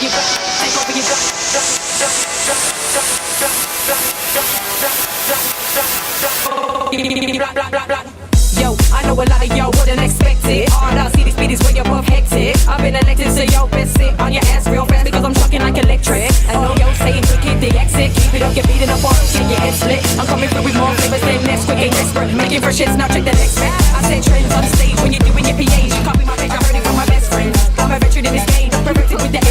Yo, I know a lot of y'all wouldn't expect it. All I see these speed is way above hectic. I've been elected, so yo, best sit on your ass real fast because I'm shocking like electric. I know yo saying quick keep the exit, keep it up, get beating up on, get your head split. I'm coming through with more flavors than next, quick and desperate, making fresh hits. Now check the next man. I said trends on stage when you're doing your PAs. You copy my page, I heard it from my best friend. I'm a veteran in this game, perfected with the